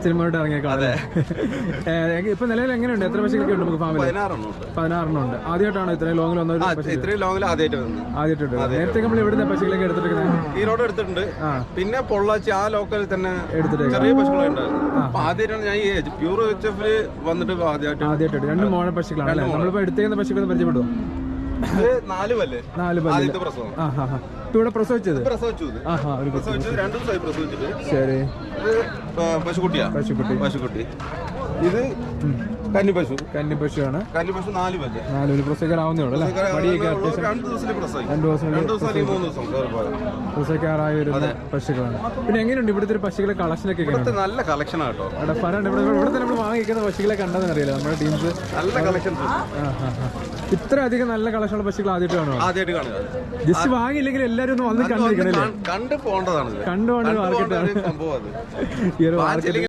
അച്ഛനമ്മോട്ട് അതെ. ഇപ്പൊ നിലവിൽ എങ്ങനെയുണ്ട്? എത്ര പശുക്കളൊക്കെ ഉണ്ട് നമുക്ക് ഫാമിലി? പതിനാറെണ്ണം ഉണ്ട് ആദ്യമായിട്ടാണോ ഇത്രയും ലോങ്ങിൽ വന്നത്? ഇത്രയും ലോങ്ങിൽ ആദ്യമായിട്ട് വന്നത്. ആദ്യമായിട്ടുണ്ട്. നേരത്തെ നമ്മൾ എവിടുന്ന പശുക്കളൊക്കെ എടുത്തിട്ടുണ്ട് ഈ റോഡ് എടുത്തിട്ടുണ്ട്. ആ. പിന്നെ പൊള്ളാച്ചി ആ ലോക്കലിൽ തന്നെ എടുത്തിട്ട് ചെറിയ പശുക്കളുണ്ട് ആദ്യമായിട്ടാണ് ഞാൻ ഈ പ്യൂർ എച്ച് എഫിൽ വന്നിട്ട് ആദ്യമായിട്ട് ആദ്യമായിട്ട് രണ്ട് മോഴ പശുക്കളാണ് നമ്മളിപ്പോ എടുത്തേക്കുന്ന പശുക്കളെ പരിചയപ്പെടുവോ? ഇത് നാല് പല്ല്. ഇവിടെ പ്രസവിച്ചത്? ശരി. പശുക്കുട്ടിയാ. പശുക്കുട്ടി. പശുക്കുട്ടി. ഇത് കന്നി കന്നിപ്പശുവാണ് കന്നിപ്പശു നാല് പല്ല്. നാല് ഒരു പ്രസവിക്കാറാവുന്നേ ഉള്ളൂ രണ്ടു ദിവസത്തിൽ രണ്ട് ദിവസം പോരാ. പ്രസവിക്കാറായി വരുന്ന പശുക്കളാണ്. പിന്നെ എങ്ങനെയുണ്ട് ഇവിടുത്തെ ഒരു പശുക്കളെ കളക്ഷനൊക്കെ ഇവിടുത്തെ നല്ല കളക്ഷൻ ആട്ടോ അവിടെ ഫലം ഇവിടെ ഇവിടെ നമ്മൾ വാങ്ങിക്കുന്ന പശുക്കളെ കണ്ടെന്ന് അറിയില്ല. നമ്മുടെ ടീംസ് നല്ല കളക്ഷൻ ഇത്ര അധികം നല്ല കളക്ഷനുള്ള പശുക്കൾ ആദ്യമായിട്ട് കാണുക ആദ്യമായിട്ട് കാണുക. ജസ്റ്റ് വാങ്ങിയില്ലെങ്കിൽ എല്ലാവരും ഒന്ന് വന്ന് കണ്ടിരിക്കണല്ലേ? കണ്ടു പോകേണ്ടതാണ് കണ്ടു മാർക്കറ്റാണ്. പോകേണ്ട ഒരു മാർക്കറ്റ് അത്. ഈ ഒരു വാങ്ങിച്ചില്ലെങ്കിൽ